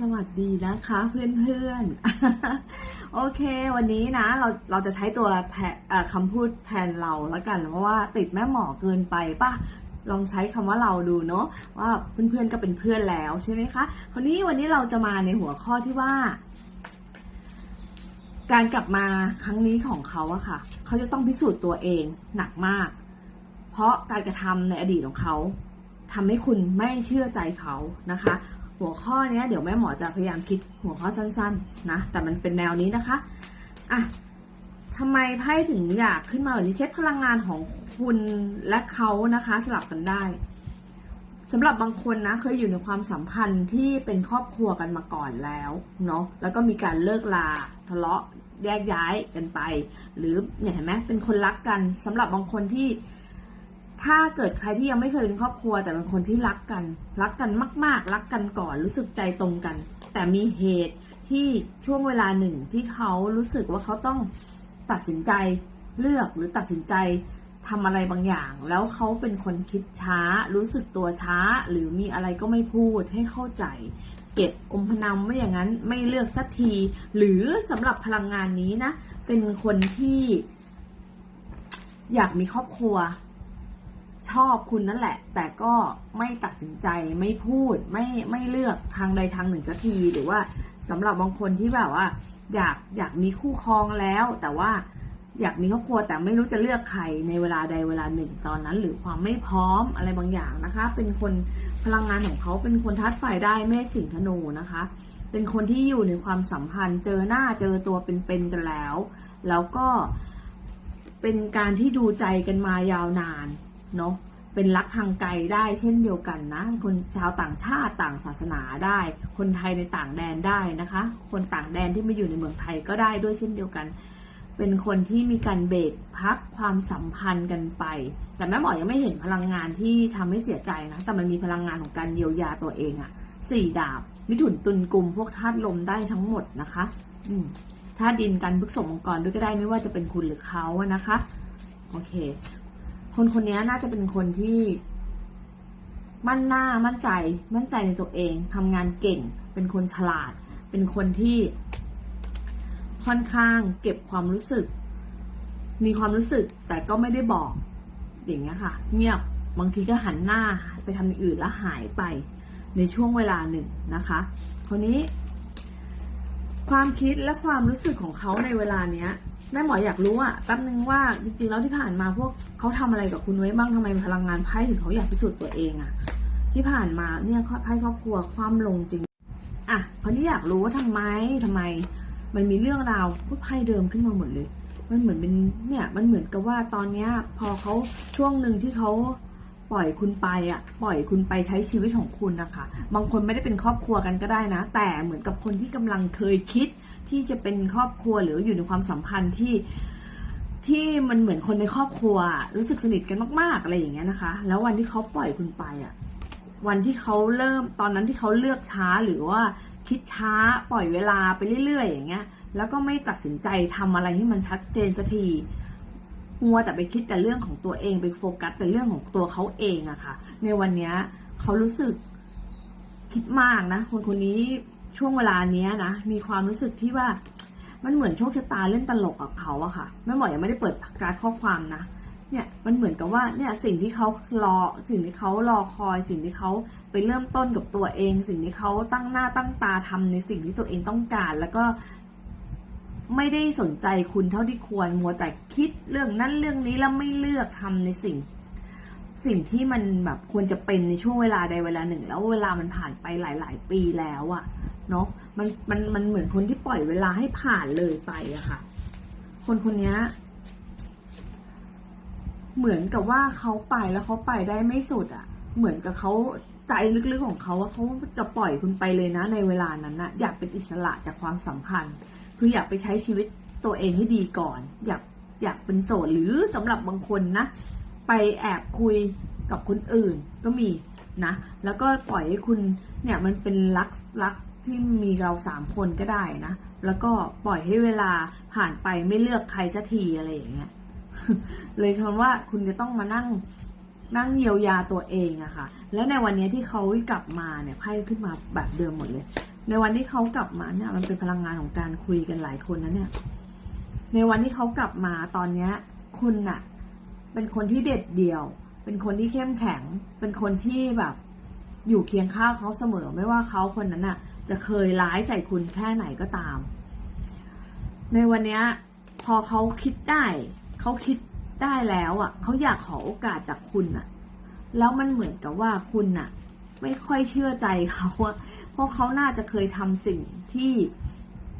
สวัสดีนะคะเพื่อนๆ โอเค วันนี้นะ เราเราจะใช้ตัวแทนคำพูดแทนเราแล้วกัน เพราะว่าติดแม่หมอเกินไปป่ะลองใช้คำว่าเราดูเนาะว่าเพื่อนๆก็เป็นเพื่อนแล้วใช่ไหมคะคนนี้วันนี้เราจะมาในหัวข้อที่ว่า การกลับมาครั้งนี้ของเขาอะค่ะ เขาจะต้องพิสูจน์ตัวเองหนักมาก เพราะการกระทำในอดีตของเขาทำให้คุณไม่เชื่อใจเขานะคะ หัวข้อเนี้ยเดี๋ยวแม่หมอจะพยายามคิดหัวข้อสั้นๆนะแต่มันเป็นแนวนี้นะคะอะทำไมไพ่ถึงอยากขึ้นมาแบบนี้เช็คพลังงานของคุณและเขานะคะสลับกันได้สำหรับบางคนนะเคยอยู่ในความสัมพันธ์ที่เป็นครอบครัวกันมาก่อนแล้วเนาะแล้วก็มีการเลิกลาทะเลาะแยกย้ายกันไป หรือเนี่ยเห็นไหมเป็นคนรักกันสำหรับบางคนที่ ถ้าเกิดใครที่ยังไม่เคยเป็นครอบครัว แต่เป็นคนที่รักกัน รักกันมาก ๆ รักกันก่อนรู้สึกใจตรงกัน แต่มีเหตุที่ช่วงเวลาหนึ่งที่เขารู้สึกว่าเขาต้องตัดสินใจเลือกหรือตัดสินใจทำอะไรบางอย่าง แล้วเขาเป็นคนคิดช้า รู้สึกตัวช้า หรือมีอะไรก็ไม่พูดให้เข้าใจ เก็บอมพนำไม่อย่างนั้นไม่เลือกสักที หรือสำหรับพลังงานนี้นะ เป็นคนที่ อยากมีครอบครัว ชอบคุณนั่นแหละ แต่ก็ไม่ตัดสินใจไม่พูดไม่ไม่เลือกทางใดทางหนึ่งสักที หรือว่าสำหรับบางคนที่แบบว่า อยากอยากมีคู่ครองแล้ว แต่ว่าอยากมีครอบครัวแต่ไม่รู้จะเลือกใครในเวลาใดเวลาหนึ่งตอนนั้น หรือความไม่พร้อมอะไรบางอย่างนะคะ เป็นคนพลังงานของเขาเป็นคนทัดไฟได้แม่สิงห์ธนูนะคะ เป็นคนที่อยู่ในความสัมพันธ์ เจอหน้าเจอตัวเป็นๆกันแล้ว แล้วก็เป็นการที่ดูใจกันมายาวนาน เนาะเป็นรักทางไกลได้เช่นเดียวกันนะ คนชาวต่างชาติต่างศาสนาได้ คนไทยในต่างแดนได้นะคะ คนต่างแดนที่มาอยู่ในเมืองไทยก็ได้ด้วยเช่นเดียวกัน เป็นคนที่มีการเบรกพักความสัมพันธ์กันไป แต่แม่หมอยังไม่เห็นพลังงานที่ทำให้เสียใจนะ แต่มันมีพลังงานของการเยียวยาตัวเองอะสี่ดาบ มิถุนตุลกลุ่มพวกธาตุลมได้ทั้งหมดนะคะ อืมธาตุดินกันพฤกษมังกรด้วยก็ได้ไม่ว่าจะเป็นคุณหรือเขาอะนะคะ โอเค คนคนนี้น่าจะเป็นคนที่ มั่นหน้ามั่นใจ มั่นใจในตัวเองทำงานเก่ง เป็นคนฉลาด เป็นคนที่ ค่อนข้างเก็บความรู้สึก มีความรู้สึกแต่ก็ไม่ได้บอก อย่างเงี้ยค่ะ เงียบบางทีก็หันหน้าไปทำอย่างอื่นแล้วหายไปในช่วงเวลาหนึ่งนะคะคนนี้ ความคิดและความรู้สึกของเขาในเวลาเนี้ย แม่หมออยากรู้อะแป๊บนึงว่าจริงๆแล้วที่ผ่านมาพวกเขาทำอะไรกับคุณไว้บ้างทำไมพลังงานไพ่ถึงเขาอยากพิสูจน์ตัวเองอะที่ผ่านมาเนี่ยไพ่ครอบครัวความลงจริงอะเพราะนี่อยากรู้ว่าทำไมทำไม มันมีเรื่องราวพูดไพ่เดิมขึ้นมาหมดเลย มันเหมือนเป็นเนี่ยมันเหมือนกับว่าตอนเนี้ยพอเขาช่วงหนึ่งที่เขา ปล่อยคุณไปอะปล่อยคุณไปใช้ชีวิตของคุณนะคะ บางคนไม่ได้เป็นครอบครัวกันก็ได้นะ แต่เหมือนกับคนที่กำลังเคยคิด ที่จะเป็นครอบครัวหรืออยู่ในความสัมพันธ์ที่ที่มันเหมือนคนในครอบครัว รู้สึกสนิทกันมากๆอะไรอย่างเงี้ยนะคะ แล้ววันที่เขาปล่อยคุณไปอะวันที่เขาเริ่มตอนนั้นที่เขาเลือกช้าหรือว่าคิดช้าปล่อยเวลาไปเรื่อยๆ อย่างเงี้ย แล้วก็ไม่ตัดสินใจทำอะไรให้มันชัดเจนสักที มัวแต่ไปคิดแต่เรื่องของตัวเองไปโฟกัสแต่เรื่องของตัวเขาเองอะค่ะ ในวันเนี้ยเขารู้สึกคิดมากนะ คนคนนี้ช่วงเวลาเนี้ยนะ มีความรู้สึกที่ว่า มันเหมือนโชคชะตาเล่นตลกกับเขาอะค่ะแม่หมอยังไม่ได้เปิดการข้อความนะเนี่ยมันเหมือนกับว่าเนี่ยสิ่งที่เขารอสิ่งที่เขารอคอย สิ่งที่เขาไปเริ่มต้นกับตัวเอง สิ่งที่เขาตั้งหน้าตั้งตาทำในสิ่งที่ตัวเองต้องการ แล้วก็ ไม่ได้สนใจคุณเท่าที่ควรมัวแต่คิดเรื่องนั้นเรื่องนี้แล้วไม่เลือกทำในสิ่ง สิ่งที่มันแบบควรจะเป็นในช่วงเวลาใดเวลาหนึ่ง แล้วเวลามันผ่านไปหลาย ๆ ปีแล้วอะเนาะมันมันมันเหมือนคนที่ปล่อยเวลาให้ผ่านเลยไปอะค่ะ คนคนนี้เหมือนกับว่าเขาไปแล้วเขาไปได้ไม่สุดอะ่ะเหมือนกับเขาใจลึกๆของเขาว่าเขาจะปล่อยคุณไปเลยนะในเวลานั้นนะอยากเป็นอิสระจากความสัมพันธ์ คืออยากไปใช้ชีวิตตัวเองให้ดีก่อน อยากอยากเป็นโสดหรือสำหรับบางคนนะ ไปแอบคุยกับคนอื่นก็มีนะ แล้วก็ปล่อยให้คุณเนี่ยมันเป็นรักรักที่มีเราสามคนก็ได้นะ แล้วก็ปล่อยให้เวลาผ่านไปไม่เลือกใครสักทีอะไรอย่างเงี้ย เลยชวนว่าคุณจะต้องมานั่งนั่งเยียวยาตัวเองอะค่ะ แล้วในวันนี้ที่เขากลับมาเนี่ยไพ่ขึ้นมาแบบเดิมหมดเลย ในวันที่เขากลับมาเนี่ย มันเป็นพลังงานของการคุยกันหลายคนนะเนี่ย ในวันที่เขากลับมาตอนเนี้ย คุณน่ะ เป็นคนที่เด็ดเดี่ยว เป็นคนที่เข้มแข็ง เป็นคนที่แบบ อยู่เคียงข้างเขาเสมอ ไม่ว่าเขาคนนั้นน่ะ จะเคยร้ายใส่คุณแค่ไหนก็ตาม ในวันเนี้ย พอเขาคิดได้ เขาคิดได้แล้วอะ เขาอยากขอโอกาสจากคุณอะ แล้วมันเหมือนกับว่าคุณน่ะ ไม่ค่อยเชื่อใจเขาอะเพราะเขาน่าจะเคยทำสิ่งที่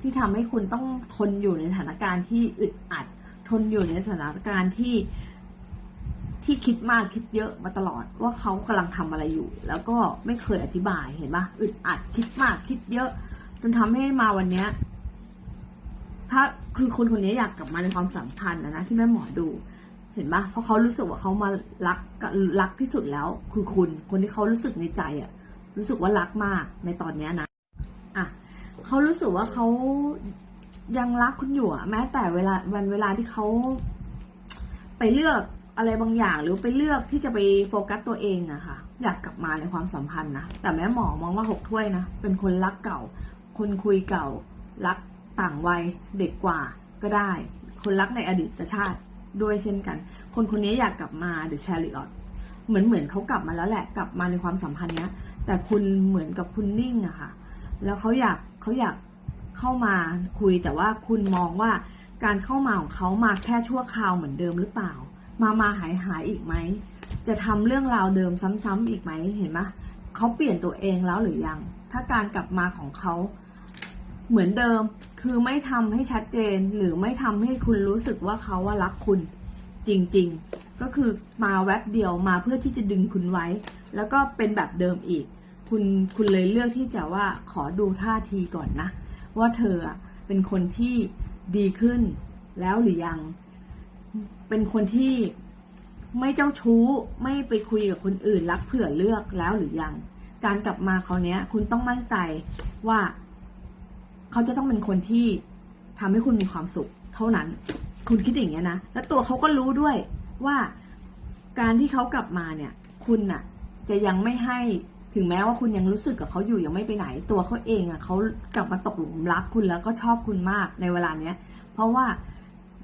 ที่ทำให้คุณต้องทนอยู่ในสถานการณ์ที่อึดอัด ทนอยู่ในสถานการณ์ที่ที่คิดมากคิดเยอะมาตลอดว่าเขากำลังทำอะไรอยู่ แล้วก็ไม่เคยอธิบายเห็นปะอึดอัดคิดมากคิดเยอะ จนทำให้มาวันนี้ถ้าคือคนคนนี้อยากกลับมาในความสัมพันธ์นะนะที่แม่หมอดู เห็นปะเพราะเขารู้สึกว่าเขามารักรักที่สุดแล้ว คือคุณ คนที่เขารู้สึกในใจอะรู้สึกว่ารักมากในตอนเนี้ยนะอะเขารู้สึกว่าเขายังรักคุณอยู่อะแม้แต่เวลาวันเวลาที่เขาไปเลือกอะไรบางอย่างหรือไปเลือกที่จะไปโฟกัสตัวเองอะค่ะ อยากกลับมาในความสัมพันธ์นะแต่แม่หมอมองว่าหกถ้วยนะเป็นคนรักเก่า คนคุยเก่า รักต่างวัยเด็กกว่าก็ได้ คนรักในอดีตชาติ ด้วยเช่นกัน คนคนนี้อยากกลับมาเดอะแชริออตเหมือนเหมือนเขากลับมาแล้วแหละ กลับมาในความสัมพันธ์เนี้ย แต่คุณเหมือนกับคุณนิ่งอะค่ะ แล้วเขาอยากเขาอยากเข้ามาคุยแต่ว่าคุณมองว่าการเข้ามาของเขามาแค่ชั่วคราวเหมือนเดิมหรือเปล่า มามาหายหายอีกไหม จะทำเรื่องราวเดิมซ้ำๆอีกไหมเห็นไหมเขาเปลี่ยนตัวเองแล้วหรือยัง ถ้าการกลับมาของเขา เหมือนเดิมคือไม่ทำให้ชัดเจนหรือไม่ทำให้คุณรู้สึกว่าเขาว่ารักคุณ จริงๆ ก็คือมาแวบเดียวมาเพื่อที่จะดึงคุณไว้ แล้วก็เป็นแบบเดิมอีก คุณคุณเลยเลือกที่จะว่าขอดูท่าทีก่อนนะ ว่าเธอเป็นคนที่ดีขึ้นแล้วหรือยัง เป็นคนที่ไม่เจ้าชู้ไม่ไปคุยกับคนอื่นรักเผื่อเลือกแล้วหรือยัง การกลับมาเขาวเนี้ยคุณต้องมั่นใจว่า เขาจะต้องเป็นคนที่ทำให้คุณมีความสุข เท่านั้น คุณคิดอย่างเงี้ยนะ แล้วตัวเขาก็รู้ด้วยว่าการที่เขากลับมาเนี่ย คุณน่ะ จะยังไม่ให้ถึงแม้ว่าคุณยังรู้สึกกับเขาอยู่ยังไม่ไปไหน ตัวเขาเองอะเขากลับมาตกหลุมรักคุณแล้วก็ชอบคุณมากในเวลาเนี้ย เพราะว่า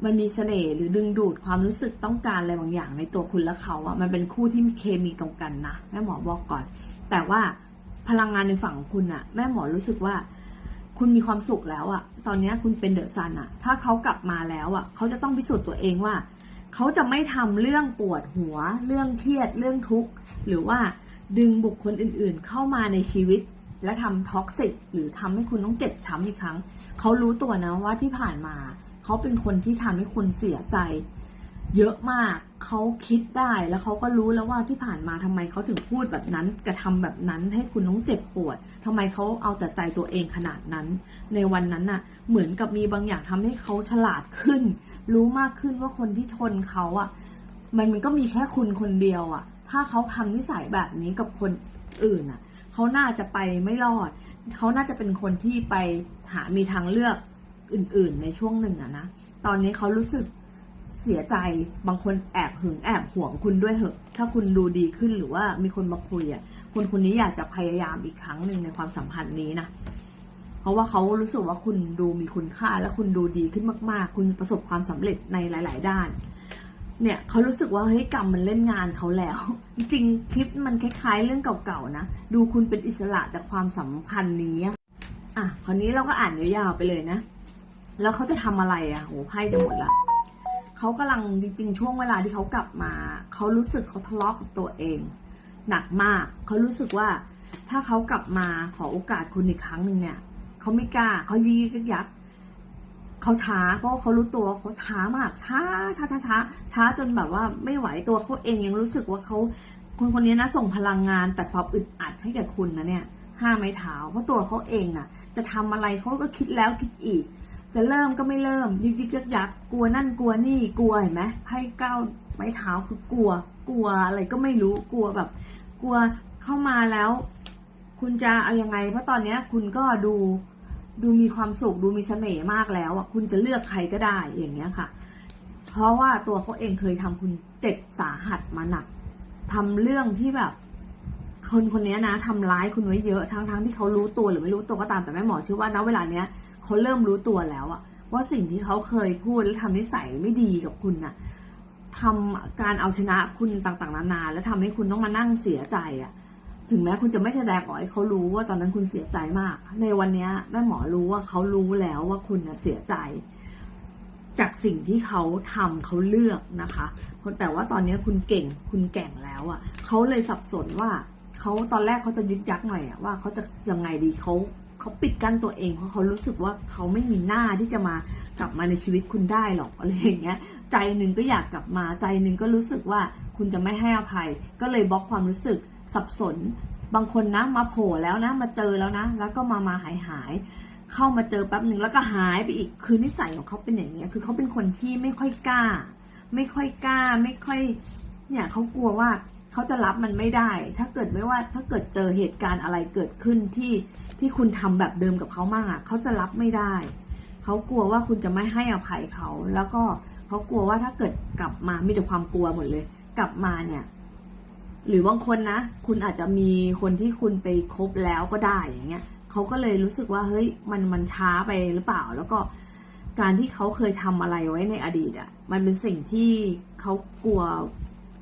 มันมีเสน่ห์หรือดึงดูดความรู้สึกต้องการอะไรบางอย่างในตัวคุณและเขาอะมันเป็นคู่ที่มีเคมีตรงกันนะแม่หมอบอกก่อน แต่ว่าพลังงานในฝั่งของคุณอะ แม่หมอรู้สึกว่า คุณมีความสุขแล้วอะตอนนี้คุณเป็นเดอะซันอะถ้าเขากลับมาแล้วอะเขาจะต้องพิสูจน์ตัวเองว่า เขาจะไม่ทำเรื่องปวดหัว เรื่องเครียด เรื่องทุกข์ หรือว่าดึงบุคคลอื่นๆ เข้ามาในชีวิต และทำท็อกซิกหรือทำให้คุณต้องเจ็บช้ำอีกครั้ง เขารู้ตัวนะว่าที่ผ่านมา เขาเป็นคนที่ทำให้คุณเสียใจ เยอะมาก เขาคิดได้แล้วเขาก็รู้แล้วว่าที่ผ่านมาทำไมเขาถึงพูดแบบนั้น กระทำแบบนั้นให้คุณต้องเจ็บปวดทำไมเขาเอาแต่ใจตัวเองขนาดนั้น ในวันนั้นน่ะ เหมือนกับมีบางอย่างทำให้เขาฉลาดขึ้น รู้มากขึ้นว่าคนที่ทนเขาอะ มันมันก็มีแค่คุณคนเดียวอะ ถ้าเขาทำนิสัยแบบนี้กับคนอื่นอะเขาน่าจะไปไม่รอด เขาน่าจะเป็นคนที่ไปหามีทางเลือกอื่น ๆ ในช่วงหนึ่งอะนะ ตอนนี้เขารู้สึก เสียใจบางคนแอบหึงแอบห่วงคุณด้วยเหอะ ถ้าคุณดูดีขึ้นหรือว่ามีคนมาคุยอะคนคนนี้อยากจะพยายามอีกครั้งหนึ่งในความสัมพันธ์นี้นะเพราะว่าเขารู้สึกว่าคุณดูมีคุณค่าและคุณดูดีขึ้นมาก ๆ คุณประสบความสำเร็จในหลาย ๆ ด้าน เนี่ยเขารู้สึกว่าเฮ้ยกรรมมันเล่นงานเขาแล้ว จริงคลิปมันคล้าย ๆ เรื่องเก่า ๆ นะ ดูคุณเป็นอิสระจากความสัมพันธ์นี้ อะคราวนี้เราก็อ่านยาวๆไปเลยนะ แล้วเขาจะทำอะไรอะโหไพ่จะหมดละ เขากำลังจริงๆ ช่วงเวลาที่เขากลับมา เขารู้สึกเขาทะเลาะกับตัวเอง หนักมาก เขารู้สึกว่า ถ้าเขากลับมาขอโอกาสคุณอีกครั้งหนึ่งเนี่ยเขาไม่กล้าเขายีกยักเขาช้าเพราะเขารู้ตัวเขาช้ามากช้าช้าช้าช้าช้าจนแบบว่าไม่ไหวตัวเขาเองยังรู้สึกว่าเขาคนคนนี้นะส่งพลังงานแต่ความอึดอัดให้แก่คุณนะเนี่ยห้าไม้เท้าเพราะตัวเขาเองน่ะ จะทำอะไรเขาก็คิดแล้วคิดอีก จะเริ่มก็ไม่เริ่มยิกยิกยักยักกลัวนั่นกลัวนี่กลัวเห็นไหมไพ่เก้าวไม้เท้าคือกลัว กลัวอะไรก็ไม่รู้กลัวแบบ กลัวเข้ามาแล้ว คุณจะเอายังไง เพราะตอนเนี้ย คุณก็ดูดูมีความสุขดูมีเสน่ห์มากแล้วอะคุณจะเลือกใครก็ได้อย่างเงี้ยค่ะ เพราะว่าตัวเขาเองเคยทำคุณเจ็บสาหัสมาหนักทำเรื่องที่แบบ คนคนนี้นะทำร้ายคุณไว้เยอะทั้งทั้งที่เขารู้ตัวหรือไม่รู้ตัวก็ตามแต่แม่หมอเชื่อว่าณเวลาเนี้ย เขาเริ่มรู้ตัวแล้วอะว่าสิ่งที่เขาเคยพูดและทำนิสัยไม่ดีกับคุณน่ะทำการเอาชนะคุณต่างๆ นานา แล้วทำให้คุณต้องมานั่งเสียใจอะถึงแม้คุณจะไม่แสดงออกให้เขารู้ว่าตอนนั้นคุณเสียใจมาก ในวันนี้แม่หมอรู้ว่าเขารู้แล้วว่าคุณเสียใจ จากสิ่งที่เขาทำเขาเลือกนะคะแต่ว่าตอนนี้คุณเก่งคุณแก่งแล้วอะ่ะเขาเลยสับสนว่าเขาตอนแรกเขาจะยึดยักหน่อยอะว่าเขาจะยังไงดีเขา เขาปิดกั้นตัวเองเพราะเขารู้สึกว่าเขาไม่มีหน้าที่จะมากลับมาในชีวิตคุณได้หรอกอะไรอย่างเงี้ย ใจหนึ่งก็อยากกลับมาใจหนึ่งก็รู้สึกว่าคุณจะไม่ให้อภัย ก็เลยบล็อกความรู้สึกสับสน บางคนนะมาโผล่แล้วนะมาเจอแล้วนะ แล้วก็มามาหายหายเข้ามาเจอแป๊บหนึ่งแล้วก็หายไปอีกคือนิสัยของเขาเป็นอย่างนี้ยคือเขาเป็นคนที่ไม่ค่อยกล้า ไม่ค่อยกล้า ไม่ค่อยเนี่ยเขากลัวว่าเขาจะรับมันไม่ได้ ถ้าเกิดไม่ว่าถ้าเกิดเจอเหตุการณ์อะไรเกิดขึ้นที่ ที่คุณทำแบบเดิมกับเขามากอะเขาจะรับไม่ได้ เขากลัวว่าคุณจะไม่ให้อภัยเขา แล้วก็เขากลัวว่าถ้าเกิดกลับมามีแต่ความกลัวหมดเลย กลับมาเนี่ย หรือบางคนนะ คุณอาจจะมีคนที่คุณไปคบแล้วก็ได้อย่างเงี้ยเขาก็เลยรู้สึกว่าเฮ้ยมันมันช้าไปหรือเปล่า แล้วก็การที่เขาเคยทำอะไรไว้ในอดีตอะ่ะ มันเป็นสิ่งที่เขากลัว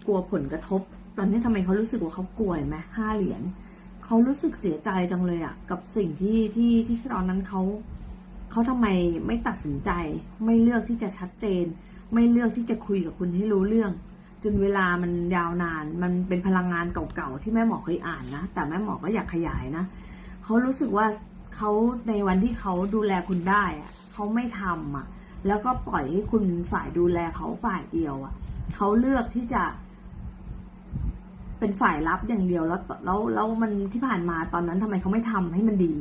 กลัวผลกระทบ ตอนนี้ทำไมเขารู้สึกว่าเขากลัวไหมห้าเหรียญ เขารู้สึกเสียใจจังเลยอะ่ะ กับสิ่งที่ที่ที่ตอนนั้นเขาเขาทำไมไม่ตัดสินใจ ไม่เลือกที่จะชัดเจน ไม่เลือกที่จะคุยกับคุณให้รู้เรื่อง จนเวลามันยาวนาน มันเป็นพลังงานเก่าๆที่แม่หมอเคยอ่านนะ แต่แม่หมอก็อยากขยายนะเขารู้สึกว่าเขาในวันที่เขาดูแลคุณได้อะเขาไม่ทำอะแล้วก็ปล่อยให้คุณฝ่ายดูแลเขาฝ่ายเดียวอะเขาเลือกที่จะ เป็นฝ่ายรับอย่างเดียวแล้วแล้วแล้วมันที่ผ่านมาตอนนั้นทำไมเขาไม่ทำให้มันดี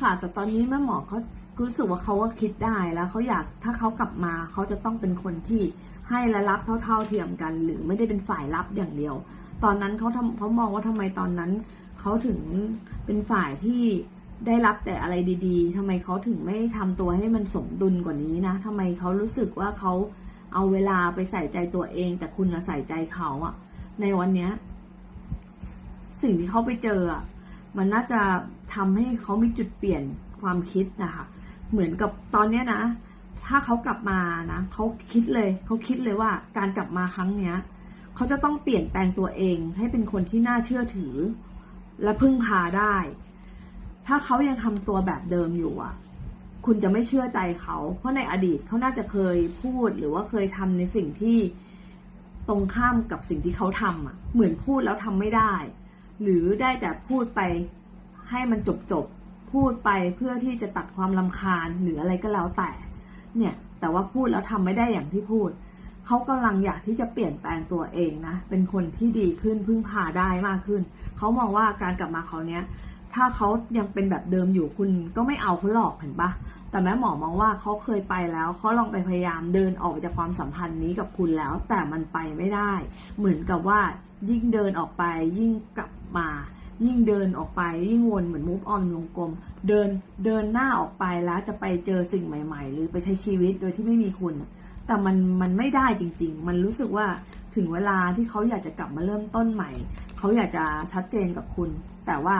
ค่ะแต่ตอนนี้แม่หมอเขารู้สึกว่าเขาก็คิดได้แล้วเขาอยากถ้าเขากลับมาเขาจะต้องเป็นคนที่ให้และรับเท่า ๆเทียมกัน หรือไม่ได้เป็นฝ่ายรับอย่างเดียว ตอนนั้นเขาทำเขามองว่าทำไมตอนนั้นเขาถึงเป็นฝ่ายที่ได้รับแต่อะไรดีๆทำไมเขาถึงไม่ทำตัวให้มันสมดุลกว่านี้นะทำไมเขารู้สึกว่าเขาเอาเวลาไปใส่ใจตัวเอง แต่คุณใส่ใจเขาอะ ในวันเนี้ย สิ่งที่เขาไปเจออะมันน่าจะทำให้เขามีจุดเปลี่ยนความคิดนะคะ เหมือนกับตอนเนี้ยนะ ถ้าเขากลับมานะเขาคิดเลย เขาคิดเลยว่าการกลับมาครั้งเนี้ยเขาจะต้องเปลี่ยนแปลงตัวเอง ให้เป็นคนที่น่าเชื่อถือ และพึ่งพาได้ ถ้าเขายังทำตัวแบบเดิมอยู่อะ คุณจะไม่เชื่อใจเขา เพราะในอดีตเขาน่าจะเคยพูดหรือว่าเคยทำในสิ่งที่ ตรงข้ามกับสิ่งที่เขาทำอะ เหมือนพูดแล้วทำไม่ได้ หรือได้แต่พูดไปให้มันจบจบพูดไปเพื่อที่จะตัดความลำคาญหรืออะไรก็แล้วแต่ เนี่ยแต่ว่าพูดแล้วทำไม่ได้อย่างที่พูด เขากำลังอยากที่จะเปลี่ยนแปลงตัวเองนะ เป็นคนที่ดีขึ้นพึ่งพาได้มากขึ้น เขามองว่าการกลับมาเขาเนี้ย ถ้าเขายังเป็นแบบเดิมอยู่คุณก็ไม่เอาเขาหลอกเห็นปะ แต่แม่หมอมองว่าเขาเคยไปแล้วเขาลองไปพยายามเดินออกจากความสัมพันธ์นี้กับคุณแล้ว แต่มันไปไม่ได้ เหมือนกับว่ายิ่งเดินออกไป ยิ่งกลับมา ยิ่งเดินออกไป ยิ่งวนเหมือนมูฟออนวงกลม เดินเดินหน้าออกไปแล้วจะไปเจอสิ่งใหม่ ๆ หรือไปใช้ชีวิตโดยที่ไม่มีคุณ แต่มันมันไม่ได้จริง ๆ มันรู้สึกว่าถึงเวลาที่เขาอยากจะกลับมาเริ่มต้นใหม่ เขาอยากจะชัดเจนกับคุณ แต่ว่า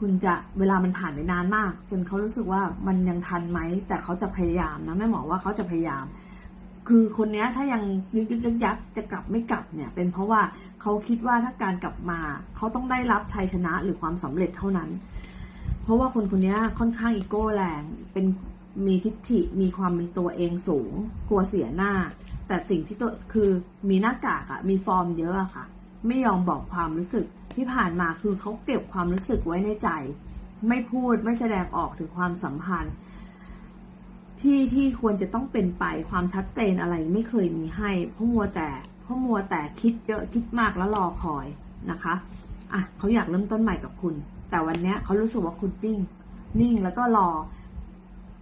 คุณจะเวลามันผ่านไปนานมาก จนเขารู้สึกว่ามันยังทันไหม แต่เขาจะพยายามนะแม่หมอว่าเขาจะพยายาม คือคนนี้ถ้ายังยึกยึกยักจะกลับไม่กลับเนี่ย เป็นเพราะว่าเขาคิดว่าถ้าการกลับมาเขาต้องได้รับชัยชนะหรือความสำเร็จเท่านั้น เพราะว่าคนคนนี้ค่อนข้างอีโก้แรงเป็นมีทิฏฐิมีความเป็นตัวเองสูง กลัวเสียหน้า แต่สิ่งที่ตัวคือมีหน้ากากอะมีฟอร์มเยอะอะค่ะ ไม่ยอมบอกความรู้สึก ที่ผ่านมาคือเขาเก็บความรู้สึกไว้ในใจ ไม่พูดไม่แสดงออกถึงความสัมพันธ์ ที่ที่ควรจะต้องเป็นไปความชัดเจนอะไรไม่เคยมีให้เพราะมัวแต่เพราะมัวแต่คิดเยอะคิดมากแล้วรอคอยนะคะอะเขาอยากเริ่มต้นใหม่กับคุณ แต่วันเนี้ยเขารู้สึกว่าคุณนิ่ง นิ่งแล้วก็รอ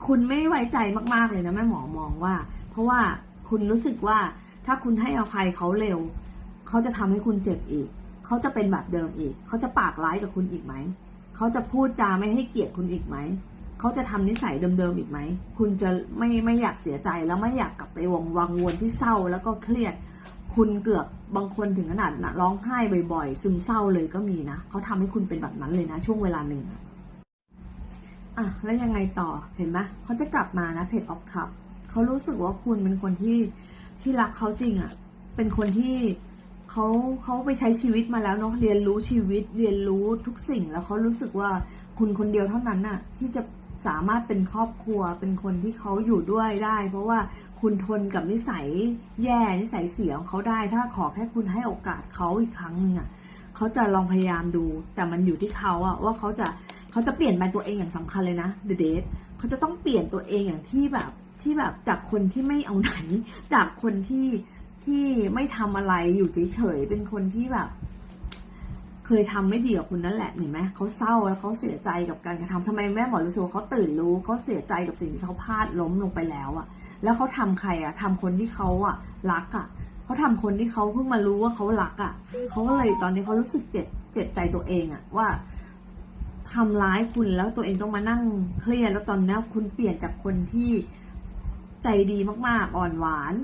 คุณไม่ไว้ใจมากๆเลยนะแม่หมอมองว่า เพราะว่าคุณรู้สึกว่าถ้าคุณให้อภัยเขาเร็ว เขาจะทำให้คุณเจ็บอีก เขาจะเป็นแบบเดิมอีก เขาจะปากร้ายกับคุณอีกไหม เขาจะพูดจาไม่ให้เกียรติคุณอีกไหม เขาจะทำนิสัยเดิมๆอีกไหม คุณจะไม่ไม่อยากเสียใจแล้วไม่อยากกลับไปวงวังวนที่เศร้าแล้วก็เครียด คุณเกือบบางคนถึงขนาดนะร้องไห้บ่อยๆ ซึมเศร้าเลยก็มีนะ เขาทำให้คุณเป็นแบบนั้นเลยนะ ช่วงเวลาหนึ่งอะอะแล้วยังไงต่อเห็นไหมเขาจะกลับมานะเพจออฟคัพเขารู้สึกว่าคุณเป็นคนที่ที่รักเขาจริงอะเป็นคนที่ เขาเขาไปใช้ชีวิตมาแล้วเนาะเรียนรู้ชีวิตเรียนรู้ทุกสิ่งแล้วเขารู้สึกว่าคุณคนเดียวเท่านั้นน่ะ ที่จะสามารถเป็นครอบครัวเป็นคนที่เขาอยู่ด้วยได้ เพราะว่าคุณทนกับนิสัยแย่นิสัยเสียของเขาได้ ถ้าขอแค่คุณให้โอกาสเขาอีกครั้งนึงอะเขาจะลองพยายามดู แต่มันอยู่ที่เขาอะว่าเขาจะเขาจะเปลี่ยนแปลงตัวเองอย่างสำคัญเลยนะเดเดทเขาจะต้องเปลี่ยนตัวเองอย่างที่แบบที่แบบจากคนที่ไม่เอาไหนจากคนที่ ที่ไม่ทำอะไรอยู่เฉยๆเป็นคนที่แบบ เคยทำไม่ดีกับคุณนั่นแหละเห็นไหมเขาเศร้าแล้วเขาเสียใจกับการกระทำทำไมแม่หมอรู้สึกว่าเขาตื่นรู้เขาเสียใจกับสิ่งที่เขาพลาดล้มลงไปแล้วอะแล้วเขาทำใครอะทำคนที่เขาอะรักอะเขาทำคนที่เขาเพิ่งมารู้ว่าเขารักอะเขาก็เลยตอนนี้เขารู้สึกเจ็บเจ็บใจตัวเองอะว่าทำร้ายคุณแล้วตัวเองต้องมานั่งเครียดแล้วตอนนี้คุณเปลี่ยนจากคนที่ใจดีมากๆ อ่อนหวาน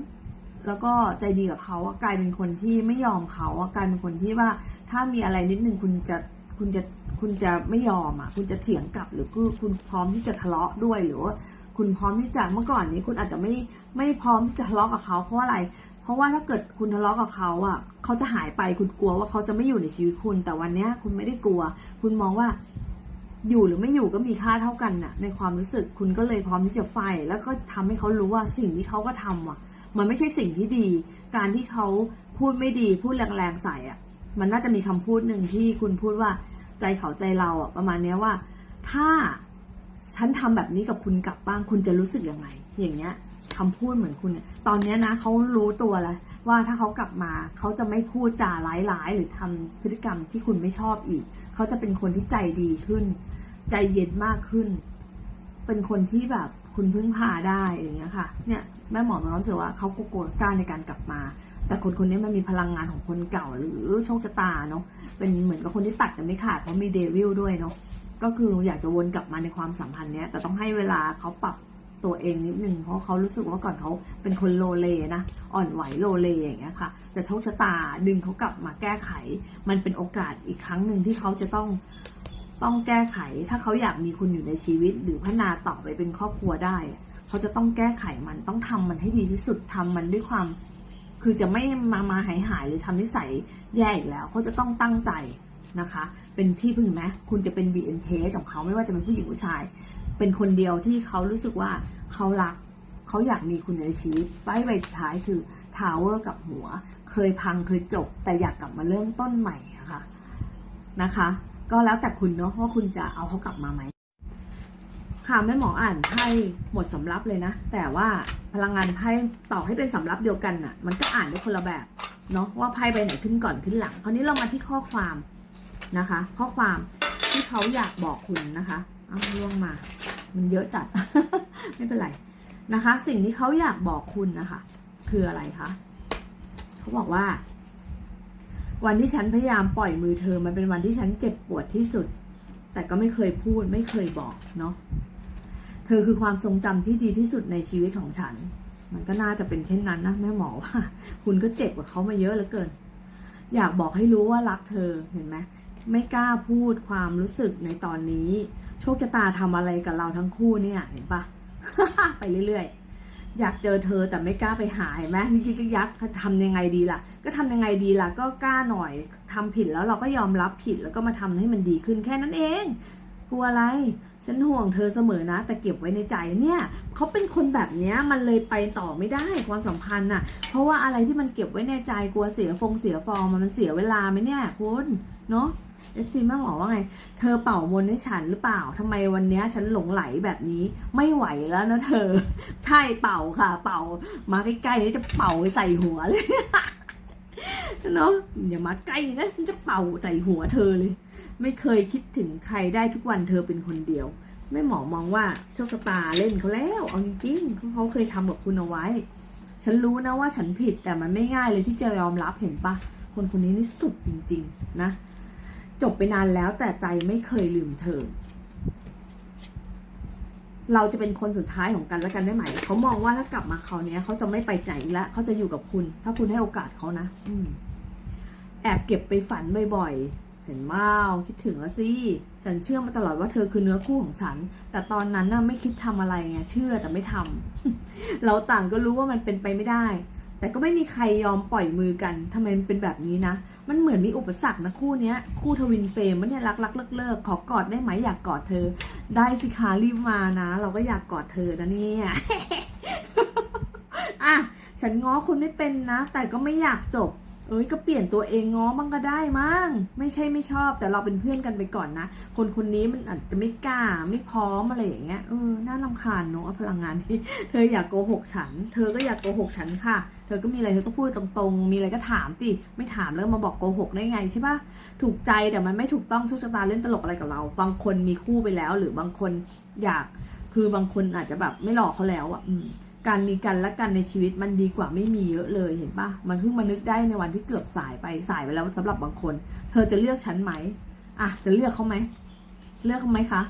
แล้วก็ใจดีกับเขาอะกลายเป็นคนที่ไม่ยอมเขาอะกลายเป็นคนที่ว่าถ้ามีอะไรนิดนึงคุณจะคุณจะคุณจะไม่ยอมอะคุณจะเถียงกลับหรือคุณคุณพร้อมที่จะทะเลาะด้วยหรือว่าคุณพร้อมที่จะเมื่อก่อนนี้คุณอาจจะไม่ไม่พร้อมที่จะทะเลาะกับเขาเพราะอะไร เพราะว่าถ้าเกิดคุณทะเลาะกับเขาอะเขาจะหายไปคุณกลัวว่าเขาจะไม่อยู่ในชีวิตคุณ แต่วันเนี้ยคุณไม่ได้กลัว คุณมองว่าอยู่หรือไม่อยู่ก็มีค่าเท่ากันน่ะ ในความรู้สึกคุณก็เลยพร้อมที่จะไฟแล้วก็ทำให้เขารู้ว่าสิ่งที่เขาก็ทำอะ มันไม่ใช่สิ่งที่ดี การที่เขาพูดไม่ดีพูดแรงๆใส่อะ มันน่าจะมีคำพูดหนึ่งที่คุณพูดว่าใจเขาใจเราอะประมาณเนี้ยว่า ถ้าฉันทำแบบนี้กับคุณกลับบ้างคุณจะรู้สึกยังไง อย่างเงี้ยคำพูดเหมือนคุณเนี่ยตอนเนี้ยนะเขารู้ตัวแล้วว่าถ้าเขากลับมาเขาจะไม่พูดจาร้ายๆหรือทำพฤติกรรมที่คุณไม่ชอบอีก เขาจะเป็นคนที่ใจดีขึ้น ใจเย็นมากขึ้น เป็นคนที่แบบ คุณพึ่งพาได้อย่างเงี้ยค่ะ เนี่ยแม่หมอมีความรู้สึกว่าเขากลัวกล้าในการกลับมา แต่คนคนนี้มันมีพลังงานของคนเก่าหรือโชคชะตาเนาะเป็นเหมือนกับคนที่ตัดกันไม่ขาดเพราะมีเดวิลด้วยเนาะก็คืออยากจะวนกลับมาในความสัมพันธ์เนี้ยแต่ต้องให้เวลาเขาปรับตัวเองนิดนึงเพราะเขารู้สึกว่าก่อนเขาเป็นคนโลเลนะอ่อนไหวโลเลอย่างเงี้ยค่ะแต่โชคชะตาดึงเขากลับมาแก้ไข มันเป็นโอกาสอีกครั้งหนึ่งที่เขาจะต้อง ต้องแก้ไข ถ้าเขาอยากมีคุณอยู่ในชีวิต หรือพัฒนาต่อไปเป็นครอบครัวได้ เขาจะต้องแก้ไขมันต้องทำมันให้ดีที่สุดทำมันด้วยความ คือจะไม่มามาหายหายหรือทำนิสัยแย่อีกแล้ว เขาจะต้องตั้งใจนะคะ เป็นที่พึ่งไหมคุณจะเป็น BNP ของเขาไม่ว่าจะเป็นผู้หญิงผู้ชาย เป็นคนเดียวที่เขารู้สึกว่าเขารักเขาอยากมีคุณในชีวิตป้ายใบท้ายคือทาวเวอร์กับหัว เคยพังเคยจบ แต่อยากกลับมาเริ่มต้นใหม่อะค่ะนะคะ ก็แล้วแต่คุณเนาะว่าคุณจะเอาเขากลับมาไหมค่ะแม่หมออ่านไพ่หมดสำรับเลยนะ แต่ว่าพลังงานไพ่ต่อให้เป็นสำรับเดียวกันน่ะ มันก็อ่านได้คนละแบบเนาะว่าไพ่ใบไหนขึ้นก่อนขึ้นหลัง คราวนี้เรามาที่ข้อความนะคะ ข้อความที่เขาอยากบอกคุณนะคะเอาล่วงมา มันเยอะจัด ไม่เป็นไรนะคะ สิ่งที่เขาอยากบอกคุณนะคะ คืออะไรคะเขาบอกว่า วันที่ฉันพยายามปล่อยมือเธอ มันเป็นวันที่ฉันเจ็บปวดที่สุด แต่ก็ไม่เคยพูดไม่เคยบอกเนาะ เธอคือความทรงจำที่ดีที่สุดในชีวิตของฉัน มันก็น่าจะเป็นเช่นนั้นนะแม่หมอว่า คุณก็เจ็บกับเขามาเยอะเหลือเกิน อยากบอกให้รู้ว่ารักเธอเห็นไหมไม่กล้าพูดความรู้สึกในตอนนี้ โชคชะตาทำอะไรกับเราทั้งคู่เนี่ยเห็นปะไปเรื่อยๆอยากเจอเธอแต่ไม่กล้าไปหาเห็นไหมยิกยิกยักทำยังไงดีล่ะ ก็ทำยังไงดีล่ะก็กล้าหน่อยทำผิดแล้วเราก็ยอมรับผิดแล้วก็มาทำให้มันดีขึ้นแค่นั้นเอง กลัวอะไร ฉันห่วงเธอเสมอนะ แต่เก็บไว้ในใจเนี่ยเขาเป็นคนแบบเนี้ยมันเลยไปต่อไม่ได้ความสัมพันธ์น่ะ เพราะว่าอะไรที่มันเก็บไว้ในใจกลัวเสียฟงเสียฟองมันมันเสียเวลาไหมเนี่ยคุณเนาะเอฟซีแม่หมอว่าไง เธอเป่ามนให้ฉันหรือเปล่าทำไมวันเนี้ยฉันหลงไหลแบบนี้ไม่ไหวแล้วนะเธอ ใช่เป่าค่ะ เป่า มาใกล้ๆจะเป่าใส่หัวเลย เนาะอย่ามาใกล้นะฉันจะเป่าใส่หัวเธอเลย ไม่เคยคิดถึงใครได้ทุกวันเธอเป็นคนเดียวไม่หมอมองว่าโชคชะตาเล่นเขาแล้วเอาจริงๆเขาเขาเคยทำกับคุณเอาไว้ ฉันรู้นะว่าฉันผิดแต่มันไม่ง่ายเลยที่จะยอมรับเห็นปะคนคนนี้นี่สุดจริง ๆ นะ จบไปนานแล้วแต่ใจไม่เคยลืมเธอ เราจะเป็นคนสุดท้ายของกันและกันได้ไหม เขามองว่าถ้ากลับมาเขาวเนี้ยเขาจะไม่ไปไหนล้วเขาจะอยู่กับคุณ ถ้าคุณให้โอกาสเขานะ อืม แอบเก็บไปฝันบ่อยๆ เห็นมาคิดถึงแล้วสิ ฉันเชื่อมาตลอดว่าเธอคือเนื้อคู่ของฉัน แต่ตอนนั้นน่ะไม่คิดทำอะไรไง เชื่อแต่ไม่ทำเราต่างก็รู้ว่ามันเป็นไปไม่ได้ แต่ก็ไม่มีใครยอมปล่อยมือกันทำไมมันเป็นแบบนี้นะ มันเหมือนมีอุปสรรคนะคู่เนี้ย คู่ทวินเฟรมมันเนี่ยรักรักเลิกเลิกขอกอดได้ไหมอยากกอดเธอ ได้สิคะรีบมานะ เราก็อยากกอดเธอนะเนี่ยอะฉันง้อคุณไม่เป็นนะ แต่ก็ไม่อยากจบ เอ้ยก็เปลี่ยนตัวเองง้อบ้างก็ได้มั้งไม่ใช่ไม่ชอบ แต่เราเป็นเพื่อนกันไปก่อนนะ คนคนนี้มันอาจจะไม่กล้าไม่พร้อมอะไรอย่างเงี้ยเออน่ารำคาญเนอะพลังงานที่เธออยากโกหกฉัน เธอก็อยากโกหกฉันค่ะ เธอก็มีอะไรเธอก็พูดตรงๆ มีอะไรก็ถามสิไม่ถามแล้วมาบอกโกหกได้ไงใช่ปะถูกใจแต่มันไม่ถูกต้องโชคชะตาเล่นตลกอะไรกับเรา บางคนมีคู่ไปแล้ว หรือบางคนอยากคือบางคนอาจจะแบบไม่หลอกเขาแล้วอะอืม การมีกันและกันในชีวิตมันดีกว่าไม่มีเยอะเลยเห็นปะมันเพิ่งมานึกได้ในวันที่เกือบสายไปสายไปแล้วสำหรับบางคน เธอจะเลือกฉันไหมอะจะเลือกเขาไหมเลือกเขาไหมคะ